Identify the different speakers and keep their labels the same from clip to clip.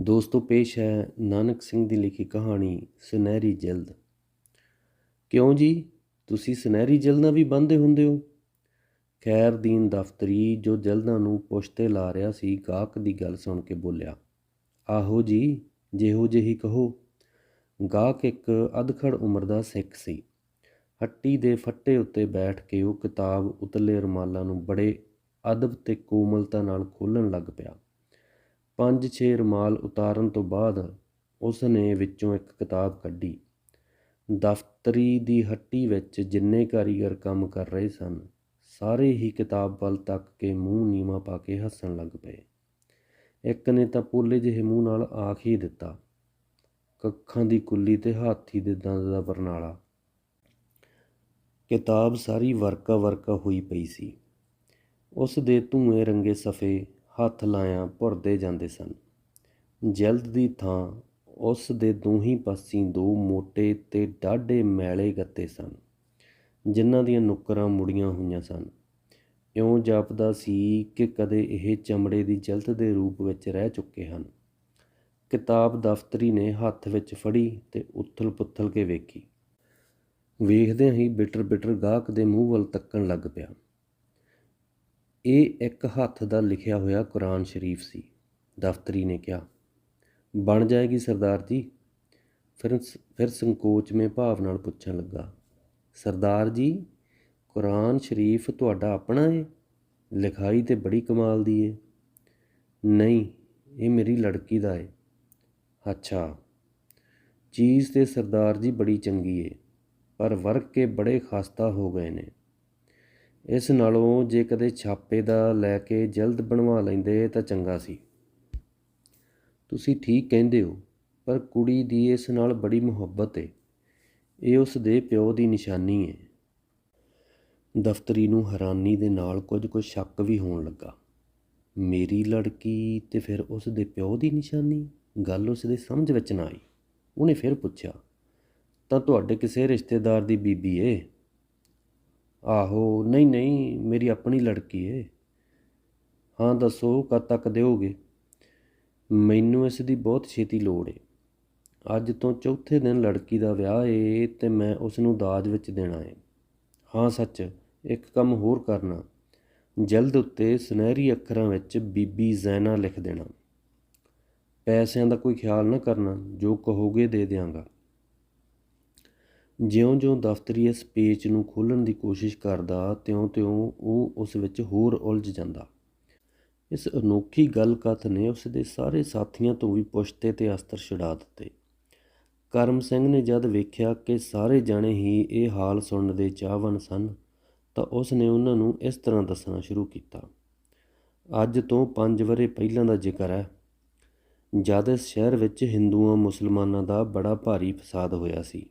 Speaker 1: ਦੋਸਤੋ, ਪੇਸ਼ ਹੈ ਨਾਨਕ ਸਿੰਘ ਦੀ ਲਿਖੀ ਕਹਾਣੀ ਸੁਨਹਿਰੀ ਜਲਦ। ਕਿਉਂ ਜੀ? ਤੁਸੀਂ ਸੁਨਹਿਰੀ ਜਲਦਾਂ ਵੀ ਬੰਨ੍ਹਦੇ ਹੁੰਦੇ ਹੋ? ਖੈਰਦੀਨ ਦਫ਼ਤਰੀ ਜੋ ਜਲਦਾਂ ਨੂੰ ਪੁਸ਼ਤੇ ਲਾ ਰਿਹਾ ਸੀ, ਗਾਹਕ ਦੀ ਗੱਲ ਸੁਣ ਕੇ ਬੋਲਿਆ, ਆਹੋ ਜੀ, ਜਿਹੋ ਜਿਹੀ ਕਹੋ। ਗਾਹਕ ਇੱਕ ਅਧਖੜ ਉਮਰ ਦਾ ਸਿੱਖ ਸੀ। ਹੱਟੀ ਦੇ ਫੱਟੇ ਉੱਤੇ ਬੈਠ ਕੇ ਉਹ ਕਿਤਾਬ ਉਤਲੇ ਰੁਮਾਲਾਂ ਨੂੰ ਬੜੇ ਅਦਬ ਤੇ ਕੋਮਲਤਾ ਨਾਲ ਖੋਲ੍ਹਣ ਲੱਗ ਪਿਆ। ਪੰਜ ਛੇ ਰੁਮਾਲ ਉਤਾਰਨ ਤੋਂ ਬਾਅਦ ਉਸ ਨੇ ਵਿੱਚੋਂ ਇੱਕ ਕਿਤਾਬ ਕੱਢੀ। ਦਫ਼ਤਰੀ ਦੀ ਹੱਟੀ ਵਿੱਚ ਜਿੰਨੇ ਕਾਰੀਗਰ ਕੰਮ ਕਰ ਰਹੇ ਸਨ, ਸਾਰੇ ਹੀ ਕਿਤਾਬ ਵੱਲ ਤੱਕ ਕੇ ਮੂੰਹ ਨੀਵਾਂ ਪਾ ਕੇ ਹੱਸਣ ਲੱਗ ਪਏ। ਇੱਕ ਨੇ ਤਾਂ ਪੋਲੇ ਜਿਹੇ ਮੂੰਹ ਨਾਲ ਆਖ ਹੀ ਦਿੱਤਾ, ਕੱਖਾਂ ਦੀ ਕੁੱਲੀ ਤੇ ਹਾਥੀ ਦੇ ਦੰਦ ਦਾ ਬਰਨਾਲਾ ਕਿਤਾਬ ਸਾਰੀ ਵਰਕਾ ਵਰਕਾ ਹੋਈ ਪਈ ਸੀ। ਉਸ ਦੇ ਧੂਏ ਰੰਗੇ ਸਫੇ ਹੱਥ ਲਾਇਆ ਭੁਰਦੇ ਜਾਂਦੇ ਸਨ। ਜਲਦ ਦੀ ਥਾਂ ਉਸ ਦੇ ਦੋਹੀਂ ਪਾਸੀਂ ਦੋ ਮੋਟੇ ਤੇ ਡਾਢੇ ਮੈਲੇ ਗੱਤੇ ਸਨ, ਜਿਨ੍ਹਾਂ ਦੀਆਂ ਨੁੱਕਰਾਂ ਮੁੜੀਆਂ ਹੋਈਆਂ ਸਨ। ਇਉਂ ਜਾਪਦਾ ਸੀ ਕਿ ਕਦੇ ਇਹ ਚਮੜੇ ਦੀ ਜਲਦ ਦੇ ਰੂਪ ਵਿੱਚ ਰਹਿ ਚੁੱਕੇ ਹਨ। ਕਿਤਾਬ ਦਫ਼ਤਰੀ ਨੇ ਹੱਥ ਵਿੱਚ ਫੜੀ ਤੇ ਉਥਲ ਪੁੱਥਲ ਕੇ ਵੇਖੀ। ਵੇਖਦਿਆਂ ਹੀ ਬਿਟਰ ਬਿਟਰ ਗਾਹਕ ਦੇ ਮੂੰਹ ਵੱਲ ਤੱਕਣ ਲੱਗ ਪਿਆ। ਇਹ ਇੱਕ ਹੱਥ ਦਾ ਲਿਖਿਆ ਹੋਇਆ ਕੁਰਾਨ ਸ਼ਰੀਫ ਸੀ। ਦਫ਼ਤਰੀ ਨੇ ਕਿਹਾ, ਬਣ ਜਾਏਗੀ ਸਰਦਾਰ ਜੀ। ਫਿਰ ਫਿਰ ਸੰਕੋਚ ਮੇ ਭਾਵ ਨਾਲ ਪੁੱਛਣ ਲੱਗਾ, ਸਰਦਾਰ ਜੀ, ਕੁਰਾਨ ਸ਼ਰੀਫ ਤੁਹਾਡਾ ਆਪਣਾ ਹੈ ਲਿਖਾਈ ਤੇ ਬੜੀ ਕਮਾਲ ਦੀ ਹੈ ਨਹੀਂ, ਇਹ ਮੇਰੀ ਲੜਕੀ ਦਾ ਹੈ ਅੱਛਾ, ਚੀਜ਼ ਤੇ ਸਰਦਾਰ ਜੀ ਬੜੀ ਚੰਗੀ ਏ, ਪਰ ਵਰਕ ਕੇ ਬੜੇ ਖਾਸਤਾ ਹੋ ਗਏ ਨੇ। ਇਸ ਨਾਲੋਂ ਜੇ ਕਦੇ ਛਾਪੇ ਦਾ ਲੈ ਕੇ ਜਲਦ ਬਣਵਾ ਲੈਂਦੇ ਤਾਂ ਚੰਗਾ ਸੀ। ਤੁਸੀਂ ਠੀਕ ਕਹਿੰਦੇ ਹੋ, ਪਰ ਕੁੜੀ ਦੀ ਇਸ ਨਾਲ ਬੜੀ ਮੁਹੱਬਤ ਏ। ਇਹ ਉਸ ਦੇ ਪਿਓ ਦੀ ਨਿਸ਼ਾਨੀ ਹੈ ਦਫ਼ਤਰੀ ਨੂੰ ਹੈਰਾਨੀ ਦੇ ਨਾਲ ਕੁਝ ਕੁ ਸ਼ੱਕ ਵੀ ਹੋਣ ਲੱਗਾ। ਮੇਰੀ ਲੜਕੀ ਤੇ ਫਿਰ ਉਸ ਦੇ ਪਿਓ ਦੀ ਨਿਸ਼ਾਨੀ? ਗੱਲ ਉਸ ਦੇ ਸਮਝ ਵਿੱਚ ਨਾ ਆਈ। ਉਹਨੇ ਫਿਰ ਪੁੱਛਿਆ, ਤਾਂ ਤੁਹਾਡੇ ਕਿਸੇ ਰਿਸ਼ਤੇਦਾਰ ਦੀ ਬੀਬੀ ਏ? ਆਹੋ, ਨਹੀਂ ਨਹੀਂ, ਮੇਰੀ ਆਪਣੀ ਲੜਕੀ ਏ। ਹਾਂ, ਦੱਸੋ, ਕਦ ਤੱਕ ਦਿਓਗੇ? ਮੈਨੂੰ ਇਸ ਦੀ ਬਹੁਤ ਛੇਤੀ ਲੋੜ ਏ। ਅੱਜ ਤੋਂ ਚੌਥੇ ਦਿਨ ਲੜਕੀ ਦਾ ਵਿਆਹ ਏ ਤੇ ਮੈਂ ਉਸ ਨੂੰ ਦਾਜ ਵਿੱਚ ਦੇਣਾ ਏ। ਹਾਂ, ਸੱਚ, ਇੱਕ ਕੰਮ ਹੋਰ ਕਰਨਾ। ਜਲਦ ਉੱਤੇ ਸੁਨਹਿਰੀ ਅੱਖਰਾਂ ਵਿੱਚ ਬੀਬੀ ਜ਼ੈਨਾ ਲਿਖ ਦੇਣਾ। ਪੈਸਿਆਂ ਦਾ ਕੋਈ ਖਿਆਲ ਨਾ ਕਰਨਾ, ਜੋ ਕਹੋਗੇ ਦੇ ਦਿਆਂਗਾ। ਜਿਉਂ-ਜਿਉਂ ਦਫ਼ਤਰੀ ਇਸ ਪੇਚ ਨੂੰ ਖੋਲ੍ਹਣ ਦੀ ਕੋਸ਼ਿਸ਼ ਕਰਦਾ, ਤਿਉਂ-ਤਿਉਂ ਉਹ ਉਸ ਵਿੱਚ ਹੋਰ ਉਲਝ ਜਾਂਦਾ। ਇਸ ਅਨੋਖੀ ਗੱਲ ਕਥ ਨੇ ਉਸ ਦੇ ਸਾਰੇ ਸਾਥੀਆਂ ਤੋਂ ਵੀ ਪੁਸ਼ਤੇ ਤੇ ਅਸਤਰ ਛੁਡਾ ਦਿੱਤੇ। ਕਰਮ ਸਿੰਘ ਨੇ ਜਦ ਵੇਖਿਆ ਕਿ ਸਾਰੇ ਜਾਣੇ ਹੀ ਇਹ ਹਾਲ ਸੁਣਨ ਦੇ ਚਾਹਵਾਨ ਸਨ, ਤਾਂ ਉਸ ਨੇ ਉਹਨਾਂ ਨੂੰ ਇਸ ਤਰ੍ਹਾਂ ਦੱਸਣਾ ਸ਼ੁਰੂ ਕੀਤਾ। ਅੱਜ ਤੋਂ ਪੰਜ ਵਰ੍ਹੇ ਪਹਿਲਾਂ ਦਾ ਜ਼ਿਕਰ ਹੈ। ਜਦ ਇਸ ਸ਼ਹਿਰ ਵਿੱਚ ਹਿੰਦੂਆਂ, ਮੁਸਲਮਾਨਾਂ ਦਾ ਬੜਾ ਭਾਰੀ ਫਸਾਦ ਹੋਇਆ ਸੀ।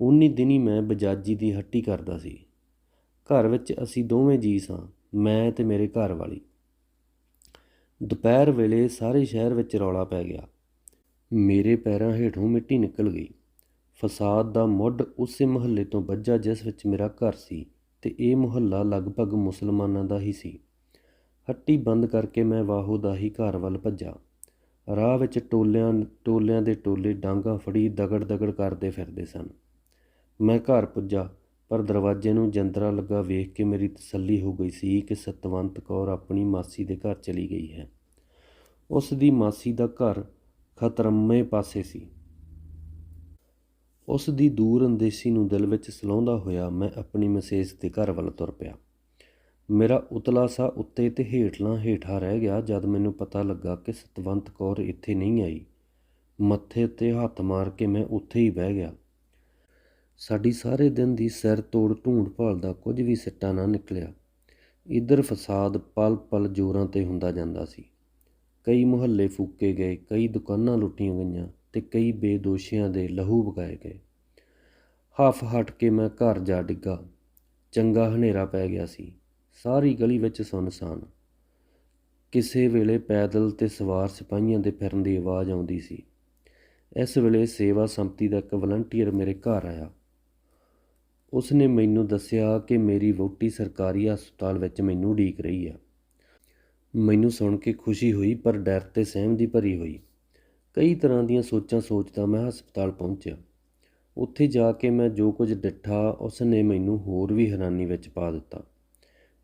Speaker 1: ਉਨੀ ਦਿਨੀ ਮੈਂ ਬਜਾਜੀ ਦੀ ਹੱਟੀ ਕਰਦਾ ਸੀ। ਘਰ ਵਿੱਚ ਅਸੀਂ ਦੋਵੇਂ ਜੀ ਸਾਂ, ਮੈਂ ਤੇ ਮੇਰੇ ਘਰ ਵਾਲੀ। ਦੁਪਹਿਰ ਵੇਲੇ ਸਾਰੇ ਸ਼ਹਿਰ ਵਿੱਚ ਰੌਲਾ ਪੈ ਗਿਆ। ਮੇਰੇ ਪੈਰਾਂ ਹੇਠੋਂ ਮਿੱਟੀ ਨਿਕਲ ਗਈ। ਫਸਾਦ ਦਾ ਮੁੱਢ ਉਸੇ ਮੁਹੱਲੇ ਤੋਂ ਵੱਜਾ ਜਿਸ ਵਿੱਚ ਮੇਰਾ ਘਰ ਸੀ ਤੇ ਇਹ ਮੁਹੱਲਾ ਲਗਭਗ ਮੁਸਲਮਾਨਾਂ ਦਾ ਹੀ ਸੀ। ਹੱਟੀ ਬੰਦ ਕਰਕੇ ਮੈਂ ਵਾਹੋ ਦਾ ਹੀ ਘਰ ਵੱਲ ਭੱਜਾ। ਰਾਹ ਵਿੱਚ ਟੋਲਿਆਂ ਟੋਲਿਆਂ ਦੇ ਟੋਲੇ ਡਾਂਗਾ ਫੜੀ ਦਗੜ ਦਗੜ ਕਰਦੇ ਫਿਰਦੇ ਸਨ। ਮੈਂ ਘਰ ਪੁੱਜਾ, ਪਰ ਦਰਵਾਜ਼ੇ ਨੂੰ ਜੰਦਰਾ ਲੱਗਾ ਵੇਖ ਕੇ ਮੇਰੀ ਤਸੱਲੀ ਹੋ ਗਈ ਸੀ ਕਿ ਸਤਵੰਤ ਕੌਰ ਆਪਣੀ ਮਾਸੀ ਦੇ ਘਰ ਚਲੀ ਗਈ ਹੈ। ਉਸ ਦੀ ਮਾਸੀ ਦਾ ਘਰ ਖਤਰਮੇ ਪਾਸੇ ਸੀ। ਉਸ ਦੀ ਦੂਰ ਅੰਦੇਸ਼ੀ ਨੂੰ ਦਿਲ ਵਿੱਚ ਸਲਾਉਂਦਾ ਹੋਇਆ ਮੈਂ ਆਪਣੀ ਮਸੇਜ ਦੇ ਘਰ ਵੱਲ ਤੁਰ ਪਿਆ। ਮੇਰਾ ਉਤਲਾ ਸਾ ਉੱਤੇ ਤੇ ਹੇਠਲਾ ਹੇਠਾ ਰਹਿ ਗਿਆ ਜਦ ਮੈਨੂੰ ਪਤਾ ਲੱਗਾ ਕਿ ਸਤਵੰਤ ਕੌਰ ਇੱਥੇ ਨਹੀਂ ਆਈ। ਮੱਥੇ ਤੇ ਹੱਥ ਮਾਰ ਕੇ ਮੈਂ ਉੱਥੇ ਹੀ ਬਹਿ ਗਿਆ। ਸਾਡੀ ਸਾਰੇ ਦਿਨ ਦੀ ਸਿਰ ਤੋੜ ਢੂੰਡ ਭਾਲ ਦਾ ਕੁਝ ਵੀ ਸਿੱਟਾ ਨਾ ਨਿਕਲਿਆ। ਇਧਰ ਫਸਾਦ ਪਲ ਪਲ ਜੋਰਾਂ ਤੇ ਹੁੰਦਾ ਜਾਂਦਾ ਸੀ। ਕਈ ਮੁਹੱਲੇ ਫੂਕੇ ਗਏ, ਕਈ ਦੁਕਾਨਾਂ ਲੁੱਟੀਆਂ ਗਈਆਂ ਤੇ ਕਈ ਬੇਦੋਸ਼ੀਆਂ ਦੇ ਲਹੂ ਵਗਾਏ ਗਏ। ਹਫ ਹਟ ਕੇ ਮੈਂ ਘਰ ਜਾ ਡਿੱਗਾ। ਚੰਗਾ ਹਨੇਰਾ ਪੈ ਗਿਆ ਸੀ। ਸਾਰੀ ਗਲੀ ਵਿੱਚ ਸੁੰਨਸਾਨ ਕਿਸੇ ਵੇਲੇ ਪੈਦਲ ਤੇ ਸਵਾਰ ਸਿਪਾਹੀਆਂ ਦੇ ਫਿਰਨ ਦੀ ਆਵਾਜ਼ ਆਉਂਦੀ ਸੀ। ਇਸ ਵੇਲੇ ਸੇਵਾ ਸੰਪਤੀ ਦਾ ਇੱਕ ਵਲੰਟੀਅਰ ਮੇਰੇ ਘਰ ਆਇਆ। ਉਸ ਨੇ ਮੈਨੂੰ ਦੱਸਿਆ ਕਿ ਮੇਰੀ ਵਹੁਟੀ ਸਰਕਾਰੀ ਹਸਪਤਾਲ ਵਿੱਚ ਮੈਨੂੰ ਉਡੀਕ ਰਹੀ ਆ ਮੈਨੂੰ ਸੁਣ ਕੇ ਖੁਸ਼ੀ ਹੋਈ, ਪਰ ਡਰ ਤੇ ਸਹਿਮ ਦੀ ਭਰੀ ਹੋਈ। ਕਈ ਤਰ੍ਹਾਂ ਦੀਆਂ ਸੋਚਾਂ ਸੋਚਦਾ ਮੈਂ ਹਸਪਤਾਲ ਪਹੁੰਚਿਆ। ਉੱਥੇ ਜਾ ਕੇ ਮੈਂ ਜੋ ਕੁਝ ਡਿੱਠਾ ਉਸ ਨੇ ਮੈਨੂੰ ਹੋਰ ਵੀ ਹੈਰਾਨੀ ਵਿੱਚ ਪਾ ਦਿੱਤਾ।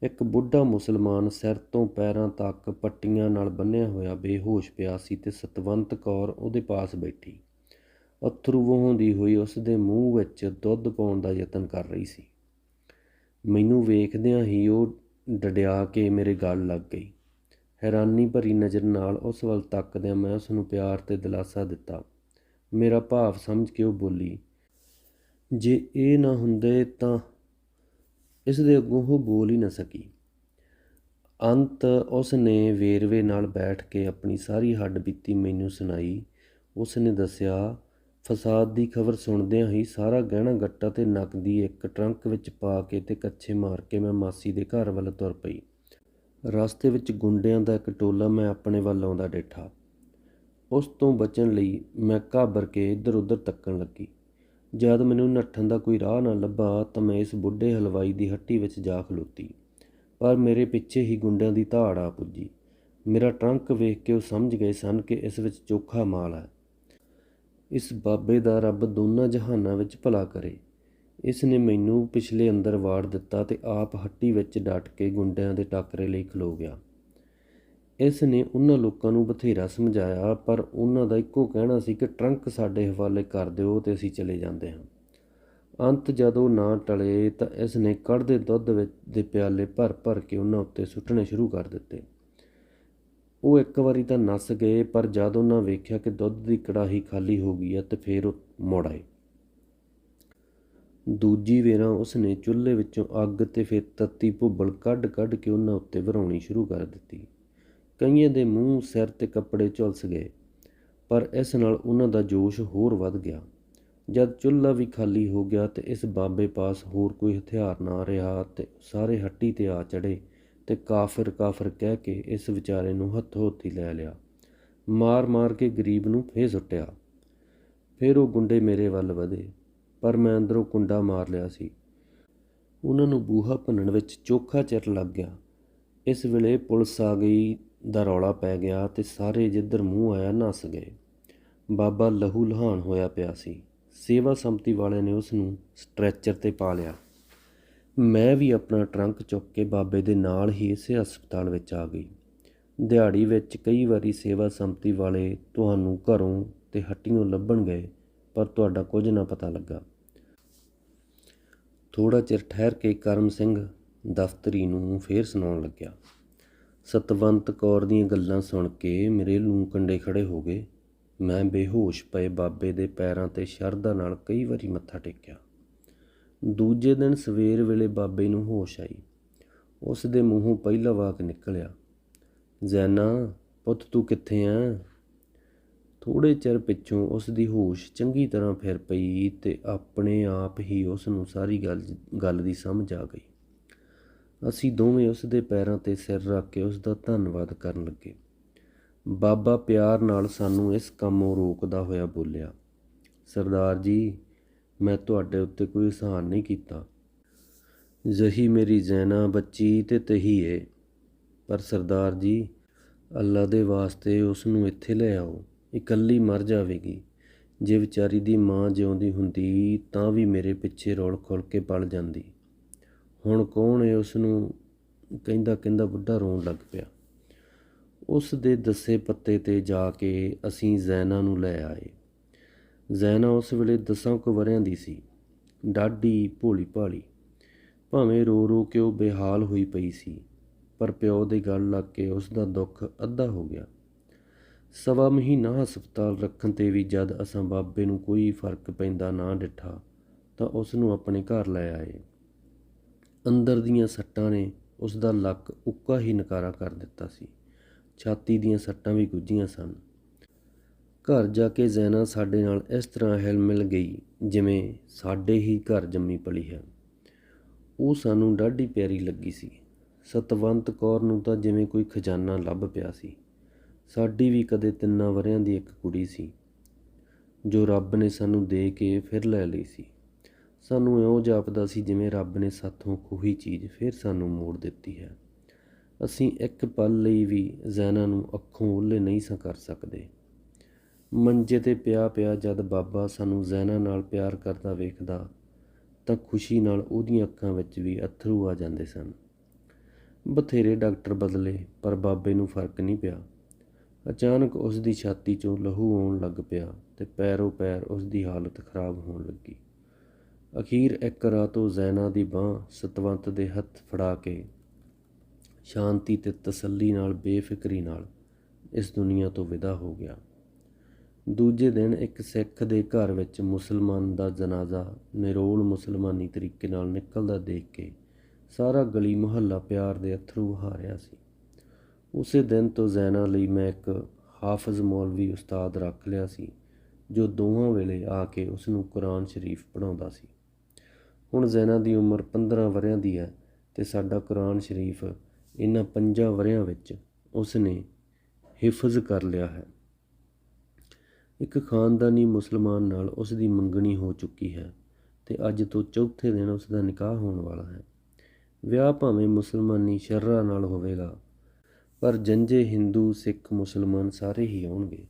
Speaker 1: ਇੱਕ ਬੁੱਢਾ ਮੁਸਲਮਾਨ ਸਿਰ ਤੋਂ ਪੈਰਾਂ ਤੱਕ ਪੱਟੀਆਂ ਨਾਲ ਬੰਨਿਆ ਹੋਇਆ ਬੇਹੋਸ਼ ਪਿਆ ਸੀ ਤੇ ਸਤਵੰਤ ਕੌਰ ਉਹਦੇ ਪਾਸ ਬੈਠੀ। ਅਥਰੂ ਵਹਾਉਂਦੀ ਹੋਈ ਉਸ ਦੇ ਮੂੰਹ ਵਿੱਚ ਦੁੱਧ ਪਾਉਣ ਦਾ ਯਤਨ ਕਰ ਰਹੀ ਸੀ। ਮੈਨੂੰ ਵੇਖਦਿਆਂ ਹੀ ਉਹ ਡਡਿਆ ਕੇ ਮੇਰੇ ਗਲ ਲੱਗ ਗਈ। ਹੈਰਾਨੀ ਭਰੀ ਨਜ਼ਰ ਨਾਲ ਉਸ ਵੱਲ ਤੱਕਦਿਆਂ ਮੈਂ ਉਸ ਨੂੰ ਪਿਆਰ ਤੇ ਦਿਲਾਸਾ ਦਿੱਤਾ। ਮੇਰਾ ਭਾਵ ਸਮਝ ਕੇ ਉਹ ਬੋਲੀ, ਜੇ ਇਹ ਨਾ ਹੁੰਦੇ ਤਾਂ ਇਸ ਦੇ ਅੱਗੋਂ ਉਹ ਬੋਲ ਹੀ ਨਾ ਸਕੀ। ਅੰਤ ਉਸ ਨੇ ਵੇਰਵੇ ਨਾਲ ਬੈਠ ਕੇ ਆਪਣੀ ਸਾਰੀ ਹੱਡ ਬੀਤੀ ਮੈਨੂੰ ਸੁਣਾਈ। ਉਸ ਨੇ ਦੱਸਿਆ ਫਸਾਦ ਦੀ ਖਬਰ ਸੁਣਦਿਆਂ ਹੀ ਸਾਰਾ ਗਹਿਣਾ ਗੱਟਾ ਤੇ ਨਕਦੀ ਇੱਕ ਟਰੰਕ ਵਿੱਚ ਪਾ ਕੇ ਤੇ ਕੱਛੇ ਮਾਰ ਕੇ ਮੈਂ ਮਾਸੀ ਦੇ ਘਰ ਵੱਲ ਤੁਰ ਪਈ। ਰਸਤੇ ਵਿੱਚ ਗੁੰਡਿਆਂ ਦਾ ਇੱਕ ਟੋਲਾ ਮੈਂ ਆਪਣੇ ਵੱਲ ਆਉਂਦਾ ਡੇਠਾ। ਉਸ ਤੋਂ ਬਚਣ ਲਈ ਮੈਂ ਘਾਬਰ ਕੇ ਇੱਧਰ ਉੱਧਰ ਤੱਕਣ ਲੱਗੀ। ਜਦ ਮੈਨੂੰ ਨੱਠਣ ਦਾ ਕੋਈ ਰਾਹ ਨਾ ਲੱਭਾ ਤਾਂ ਮੈਂ ਇਸ ਬੁੱਢੇ ਹਲਵਾਈ ਦੀ ਹੱਟੀ ਵਿੱਚ ਜਾ ਖਲੋਤੀ। ਪਰ ਮੇਰੇ ਪਿੱਛੇ ਹੀ ਗੁੰਡਿਆਂ ਦੀ ਧਾੜ ਆ ਪੁੱਜੀ। ਮੇਰਾ ਟਰੰਕ ਵੇਖ ਕੇ ਉਹ ਸਮਝ ਗਏ ਸਨ ਕਿ ਇਸ ਵਿੱਚ ਚੋਖਾ ਮਾਲ ਹੈ। ਇਸ ਬਾਬੇ ਦਾ ਰੱਬ ਦੋਨਾਂ ਜਹਾਨਾਂ ਵਿੱਚ ਭਲਾ ਕਰੇ। ਇਸ ਨੇ ਮੈਨੂੰ ਪਿਛਲੇ ਅੰਦਰ ਵਾੜ ਦਿੱਤਾ ਤੇ ਆਪ ਹੱਟੀ ਵਿੱਚ ਡਟ ਕੇ ਗੁੰਡਿਆਂ ਦੇ ਟਾਕਰੇ ਲਈ ਖਲੋ ਗਿਆ। ਇਸ ਨੇ ਉਹਨਾਂ ਲੋਕਾਂ ਨੂੰ ਬਥੇਰਾ ਸਮਝਾਇਆ, ਪਰ ਉਹਨਾਂ ਦਾ ਇੱਕੋ ਕਹਿਣਾ ਸੀ ਕਿ ਟਰੰਕ ਸਾਡੇ ਹਵਾਲੇ ਕਰ ਦਿਓ ਤੇ ਅਸੀਂ ਚਲੇ ਜਾਂਦੇ ਹਾਂ। ਅੰਤ ਜਦੋਂ ਨਾ ਟਲੇ ਤਾਂ ਇਸ ਨੇ ਕੜਦੇ ਦੁੱਧ ਵਿੱਚ ਦੇ ਪਿਆਲੇ ਭਰ ਭਰ ਕੇ ਉਹਨਾਂ ਉੱਤੇ ਸੁੱਟਣੇ ਸ਼ੁਰੂ ਕਰ ਦਿੱਤੇ। ਉਹ ਇੱਕ ਵਾਰੀ ਤਾਂ ਨੱਸ ਗਏ, ਪਰ ਜਦ ਉਹਨਾਂ ਵੇਖਿਆ ਕਿ ਦੁੱਧ ਦੀ ਕੜਾਹੀ ਖਾਲੀ ਹੋ ਗਈ ਹੈ ਤੇ ਫਿਰ ਉਹ ਮੁੜ ਆਏ। ਦੂਜੀ ਵੇਰਾਂ ਉਸ ਨੇ ਚੁੱਲ੍ਹੇ ਵਿੱਚੋਂ ਅੱਗ ਤੇ ਫਿਰ ਤੱਤੀ ਭੁੱਬਲ ਕੱਢ ਕੱਢ ਕੇ ਉਹਨਾਂ ਉੱਤੇ ਵਰਾਉਣੀ ਸ਼ੁਰੂ ਕਰ ਦਿੱਤੀ। ਕਈਆਂ ਦੇ ਮੂੰਹ, ਸਿਰ ਤੇ ਕੱਪੜੇ ਝੁਲਸ ਗਏ, ਪਰ ਇਸ ਨਾਲ ਉਹਨਾਂ ਦਾ ਜੋਸ਼ ਹੋਰ ਵੱਧ ਗਿਆ। ਜਦ ਚੁੱਲ੍ਹਾ ਵੀ ਖਾਲੀ ਹੋ ਗਿਆ ਤੇ ਇਸ ਬਾਬੇ ਪਾਸ ਹੋਰ ਕੋਈ ਹਥਿਆਰ ਨਾ ਰਿਹਾ ਤੇ ਸਾਰੇ ਹੱਟੀ ਤੇ ਆ ਚੜੇ ਤੇ ਕਾਫਰ ਕਾਫਰ ਕਹਿ ਕੇ ਇਸ ਵਿਚਾਰੇ ਨੂੰ ਹੱਥੋਂ ਹੱਥੀ ਲੈ ਲਿਆ। ਮਾਰ ਮਾਰ ਕੇ ਗਰੀਬ ਨੂੰ ਫੇਰ ਸੁੱਟਿਆ। ਫਿਰ ਉਹ ਗੁੰਡੇ ਮੇਰੇ ਵੱਲ ਵਧੇ, ਪਰ ਮੈਂ ਅੰਦਰੋਂ ਕੁੰਡਾ ਮਾਰ ਲਿਆ ਸੀ। ਉਹਨਾਂ ਨੂੰ ਬੂਹਾ ਭੰਨਣ ਵਿੱਚ ਚੋਖਾ ਚਿਰ ਲੱਗ ਗਿਆ। ਇਸ ਵੇਲੇ ਪੁਲਿਸ ਆ ਗਈ, ਦਾ ਰੌਲਾ ਪੈ ਗਿਆ ਤੇ ਸਾਰੇ ਜਿੱਧਰ ਮੂੰਹ ਆਇਆ ਨੱਸ ਗਏ। ਬਾਬਾ ਲਹੂ ਲਹਾਨ ਹੋਇਆ ਪਿਆ ਸੀ। ਸੇਵਾ ਸੰਪਤੀ ਵਾਲੇ ਨੇ ਉਸ ਨੂੰ ਸਟ੍ਰੈਚਰ ਤੇ ਪਾ ਲਿਆ। ਮੈਂ ਵੀ ਆਪਣਾ ਟਰੰਕ ਚੁੱਕ ਕੇ ਬਾਬੇ ਦੇ ਨਾਲ ਹੀ ਇਸੇ ਹਸਪਤਾਲ ਵਿੱਚ ਆ ਗਈ। ਦਿਹਾੜੀ ਵਿੱਚ ਕਈ ਵਾਰੀ ਸੇਵਾ ਸੰਪਤੀ ਵਾਲੇ ਤੁਹਾਨੂੰ ਘਰੋਂ ਤੇ ਹੱਟੀਆਂ ਲੱਭਣ ਗਏ, ਪਰ ਤੁਹਾਡਾ ਕੁਝ ਨਾ ਪਤਾ ਲੱਗਾ। ਥੋੜਾ ਚਿਰ ਠਹਿਰ ਕੇ ਕਰਮ ਸਿੰਘ ਦਫ਼ਤਰੀ ਨੂੰ ਫੇਰ ਸੁਣਾਉਣ ਲੱਗਿਆ। ਸਤਵੰਤ ਕੌਰ ਦੀਆਂ ਗੱਲਾਂ ਸੁਣ ਕੇ ਮੇਰੇ ਲੂੰ ਕੰਡੇ ਖੜੇ ਹੋ ਗਏ। ਮੈਂ ਬੇਹੋਸ਼ ਪਏ ਬਾਬੇ ਦੇ ਪੈਰਾਂ ਤੇ ਸ਼ਰਧਾ ਨਾਲ ਕਈ ਵਾਰੀ ਮੱਥਾ ਟੇਕਿਆ। ਦੂਜੇ ਦਿਨ ਸਵੇਰ ਵੇਲੇ ਬਾਬੇ ਨੂੰ ਹੋਸ਼ ਆਈ। ਉਸ ਦੇ ਮੂੰਹੋਂ ਪਹਿਲਾ ਵਾਕ ਨਿਕਲਿਆ, ਜ਼ੈਨਾ, ਪੁੱਤ ਤੂੰ ਕਿੱਥੇ ਆ ਥੋੜੇ ਚਿਰ ਪਿੱਛੋਂ ਉਸ ਦੀ ਹੋਸ਼ ਚੰਗੀ ਤਰ੍ਹਾਂ ਫਿਰ ਪਈ ਤੇ ਆਪਣੇ ਆਪ ਹੀ ਉਸ ਨੂੰ ਸਾਰੀ ਗੱਲ ਗੱਲ ਦੀ ਸਮਝ ਆ ਗਈ। ਅਸੀਂ ਦੋਵੇਂ ਉਸ ਦੇ ਪੈਰਾਂ ਤੇ ਸਿਰ ਰੱਖ ਕੇ ਉਸ ਦਾ ਧੰਨਵਾਦ ਕਰਨ ਲੱਗੇ। ਬਾਬਾ ਪਿਆਰ ਨਾਲ ਸਾਨੂੰ ਇਸ ਕੰਮੋਂ ਰੋਕਦਾ ਹੋਇਆ ਬੋਲਿਆ, ਸਰਦਾਰ ਜੀ ਮੈਂ ਤੁਹਾਡੇ ਉੱਤੇ ਕੋਈ ਅਹਿਸਾਨ ਨਹੀਂ ਕੀਤਾ। ਜ਼ਹੀ ਮੇਰੀ ਜ਼ੈਨਾ ਬੱਚੀ ਤੇ ਤਹੀ ਏ। ਪਰ ਸਰਦਾਰ ਜੀ, ਅੱਲਾ ਦੇ ਵਾਸਤੇ ਉਸ ਨੂੰ ਇੱਥੇ ਲੈ ਆਓ। ਇਕੱਲੀ ਮਰ ਜਾਵੇਗੀ। ਜੇ ਵਿਚਾਰੀ ਦੀ ਮਾਂ ਜਿਉਂਦੀ ਹੁੰਦੀ, ਤਾਂ ਵੀ ਮੇਰੇ ਪਿੱਛੇ ਰੋਲ ਖੁੱਲ ਕੇ ਪਲ ਜਾਂਦੀ। ਹੁਣ ਕੌਣ ਏ ਉਸ ਨੂੰ? ਕਹਿੰਦਾ ਕਹਿੰਦਾ ਬੁੱਢਾ ਰੋਣ ਲੱਗ ਪਿਆ। ਉਸ ਦੇ ਦੱਸੇ ਪੱਤੇ ਤੇ ਜਾ ਕੇ ਅਸੀਂ ਜ਼ੈਨਾ ਨੂੰ ਲੈ ਆਏ। ਜ਼ੈਨਾ ਉਸ ਵੇਲੇ ਦਸਾਂ ਕੁ ਵਰਿਆਂ ਦੀ ਸੀ। ਡਾਢੀ ਭੋਲੀ ਭਾਲੀ ਭਾਵੇਂ ਰੋ ਰੋ ਕੇ ਉਹ ਬੇਹਾਲ ਹੋਈ ਪਈ ਸੀ, ਪਰ ਪਿਓ ਦੇ ਗੱਲ ਲੱਗ ਕੇ ਉਸ ਦਾ ਦੁੱਖ ਅੱਧਾ ਹੋ ਗਿਆ। ਸਵਾ ਮਹੀਨਾ ਹਸਪਤਾਲ ਰੱਖਣ ਤੇ ਵੀ ਜਦ ਅਸਾਂ ਬਾਬੇ ਨੂੰ ਕੋਈ ਫ਼ਰਕ ਪੈਂਦਾ ਨਾ ਡਿੱਠਾ, ਤਾਂ ਉਸ ਨੂੰ ਆਪਣੇ ਘਰ ਲੈ ਆਏ। ਅੰਦਰ ਦੀਆਂ ਸੱਟਾਂ ਨੇ ਉਸ ਦਾ ਲੱਕ ਉੱਕਾ ਹੀ ਨਕਾਰਾ ਕਰ ਦਿੱਤਾ ਸੀ। ਛਾਤੀ ਦੀਆਂ ਸੱਟਾਂ ਵੀ ਗੁੱਝੀਆਂ ਸਨ। ਘਰ ਜਾ ਕੇ ਜ਼ੈਨਾ ਸਾਡੇ ਨਾਲ ਇਸ ਤਰ੍ਹਾਂ ਹਿਲ ਮਿਲ ਗਈ ਜਿਵੇਂ ਸਾਡੇ ਹੀ ਘਰ ਜੰਮੀ ਪਲੀ ਹੈ। ਉਹ ਸਾਨੂੰ ਡਾਢੀ ਪਿਆਰੀ ਲੱਗੀ ਸੀ। ਸਤਵੰਤ ਕੌਰ ਨੂੰ ਤਾਂ ਜਿਵੇਂ ਕੋਈ ਖਜ਼ਾਨਾ ਲੱਭ ਪਿਆ ਸੀ। ਸਾਡੀ ਵੀ ਕਦੇ ਤਿੰਨਾਂ ਵਰਿਆਂ ਦੀ ਇੱਕ ਕੁੜੀ ਸੀ। ਜੋ ਰੱਬ ਨੇ ਸਾਨੂੰ ਦੇ ਕੇ ਫਿਰ ਲੈ ਲਈ ਸੀ। ਸਾਨੂੰ ਇਉਂ ਜਾਪਦਾ ਸੀ ਜਿਵੇਂ ਰੱਬ ਨੇ ਸਾਥੋਂ ਖੋਹੀ ਚੀਜ਼ ਫਿਰ ਸਾਨੂੰ ਮੋੜ ਦਿੱਤੀ ਹੈ। ਅਸੀਂ ਇੱਕ ਪਲ ਲਈ ਵੀ ਜ਼ੈਨਾ ਨੂੰ ਅੱਖੋਂ ਓਲੇ ਨਹੀਂ ਸਾਂ ਕਰ ਸਕਦੇ। ਮੰਜੇ ਤੇ ਪਿਆ ਪਿਆ ਜਦ ਬਾਬਾ ਸਾਨੂੰ ਜ਼ੈਨਾ ਨਾਲ ਪਿਆਰ ਕਰਦਾ ਵੇਖਦਾ, ਤਾਂ ਖੁਸ਼ੀ ਨਾਲ ਉਹਦੀਆਂ ਅੱਖਾਂ ਵਿੱਚ ਵੀ ਅੱਥਰੂ ਆ ਜਾਂਦੇ ਸਨ। ਬਥੇਰੇ ਡਾਕਟਰ ਬਦਲੇ, ਪਰ ਬਾਬੇ ਨੂੰ ਫ਼ਰਕ ਨਹੀਂ ਪਿਆ। ਅਚਾਨਕ ਉਸ ਦੀ ਛਾਤੀ 'ਚੋਂ ਲਹੂ ਆਉਣ ਲੱਗ ਪਿਆ ਤੇ ਪੈਰੋ ਪੈਰ ਉਸ ਦੀ ਹਾਲਤ ਖਰਾਬ ਹੋਣ ਲੱਗੀ। ਅਖੀਰ ਇੱਕ ਰਾਤ ਉਹ ਜ਼ੈਨਾ ਦੀ ਬਾਹ ਸਤਵੰਤ ਦੇ ਹੱਥ ਫੜਾ ਕੇ ਸ਼ਾਂਤੀ ਤੇ ਤਸੱਲੀ ਨਾਲ, ਬੇਫਿਕਰੀ ਨਾਲ ਇਸ ਦੁਨੀਆ ਤੋਂ ਵਿਦਾ ਹੋ ਗਿਆ। ਦੂਜੇ ਦਿਨ ਇੱਕ ਸਿੱਖ ਦੇ ਘਰ ਵਿੱਚ ਮੁਸਲਮਾਨ ਦਾ ਜਨਾਜ਼ਾ ਨਿਰੋਲ ਮੁਸਲਮਾਨੀ ਤਰੀਕੇ ਨਾਲ ਨਿਕਲਦਾ ਦੇਖ ਕੇ ਸਾਰਾ ਗਲੀ ਮੁਹੱਲਾ ਪਿਆਰ ਦੇ ਅਥਰੂ ਵਹਾ ਸੀ। ਉਸੇ ਦਿਨ ਤੋਂ ਜ਼ੈਨਾ ਲਈ ਮੈਂ ਇੱਕ ਹਾਫਜ਼ ਮੌਲਵੀ ਉਸਤਾਦ ਰੱਖ ਲਿਆ ਸੀ, ਜੋ ਦੋਹਾਂ ਵੇਲੇ ਆ ਕੇ ਉਸ ਨੂੰ ਕੁਰਾਨ ਸ਼ਰੀਫ ਪੜ੍ਹਾਉਂਦਾ ਸੀ। ਹੁਣ ਜ਼ੈਨਾ ਦੀ ਉਮਰ 15 ਵਰਿਆਂ ਦੀ ਹੈ ਤੇ ਸਾਡਾ ਕੁਰਾਨ ਸ਼ਰੀਫ ਇਹਨਾਂ 5 ਵਰਿਆਂ ਵਿੱਚ ਉਸ ਨੇ ਹਿਫਜ਼ ਕਰ ਲਿਆ ਹੈ। ਇੱਕ ਖਾਨਦਾਨੀ ਮੁਸਲਮਾਨ ਨਾਲ ਉਸ ਦੀ ਮੰਗਣੀ ਹੋ ਚੁੱਕੀ ਹੈ ਤੇ ਅੱਜ ਤੋਂ ਚੌਥੇ ਦਿਨ ਉਸ ਦਾ ਨਿਕਾਹ ਹੋਣ ਵਾਲਾ ਹੈ। ਵਿਆਹ ਭਾਵੇਂ ਮੁਸਲਮਾਨੀ ਸ਼ਰਰਾ ਨਾਲ ਹੋਵੇਗਾ, ਪਰ ਜੰਜੇ ਹਿੰਦੂ, ਸਿੱਖ, ਮੁਸਲਮਾਨ ਸਾਰੇ ਹੀ ਆਉਣਗੇ।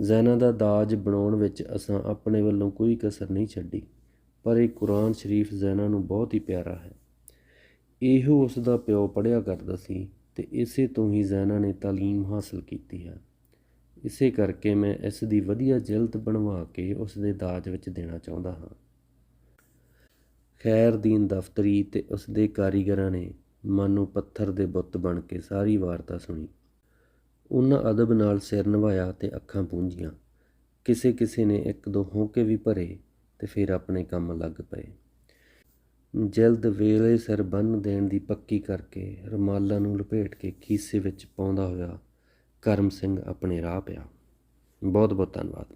Speaker 1: ਜ਼ੈਨਾ ਦਾ ਦਾਜ ਬਣਾਉਣ ਵਿੱਚ ਅਸਾਂ ਆਪਣੇ ਵੱਲੋਂ ਕੋਈ ਕਸਰ ਨਹੀਂ ਛੱਡੀ, ਪਰ ਇਹ ਕੁਰਾਨ ਸ਼ਰੀਫ ਜ਼ੈਨਾ ਨੂੰ ਬਹੁਤ ਹੀ ਪਿਆਰਾ ਹੈ। ਇਹੋ ਉਸ ਦਾ ਪਿਓ ਪੜ੍ਹਿਆ ਕਰਦਾ ਸੀ ਤੇ ਇਸੇ ਤੋਂ ਹੀ ਜ਼ੈਨਾ ਨੇ ਤਾਲੀਮ ਹਾਸਲ ਕੀਤੀ ਹੈ। ਇਸੇ ਕਰਕੇ ਮੈਂ ਇਸ ਦੀ ਵਧੀਆ ਜਿਲਦ ਬਣਵਾ ਕੇ ਉਸ ਦੇ ਦਾਜ ਵਿੱਚ ਦੇਣਾ ਚਾਹੁੰਦਾ ਹਾਂ। ਖੈਰਦੀਨ ਦਫ਼ਤਰੀ ਤੇ ਉਸ ਦੇ ਕਾਰੀਗਰਾਂ ਨੇ ਮਾਨੋ ਪੱਥਰ ਦੇ ਬੁੱਤ ਬਣ ਕੇ ਸਾਰੀ ਵਾਰਤਾ ਸੁਣੀ। ਉਹਨਾਂ ਅਦਬ ਨਾਲ ਸਿਰ ਨਿਵਾਇਆ ਤੇ ਅੱਖਾਂ ਪੂੰਝੀਆਂ। ਕਿਸੇ ਕਿਸੇ ਨੇ ਇੱਕ ਦੋ ਹੋਂਕੇ ਵੀ ਭਰੇ ਤੇ ਫਿਰ ਆਪਣੇ ਕੰਮ ਲੱਗ ਪਏ। ਜਲਦ ਵੇਲੇ ਸਿਰ ਬੰਨ ਦੇਣ ਦੀ ਪੱਕੀ ਕਰਕੇ ਰਮਾਲਾਂ ਨੂੰ ਲਪੇਟ ਕੇ ਖੀਸੇ ਵਿੱਚ ਪਾਉਂਦਾ ਹੋਇਆ ਕਰਮ ਸਿੰਘ ਆਪਣੇ ਰਾਹ ਪਿਆ। ਬਹੁਤ ਬਹੁਤ ਧੰਨਵਾਦ।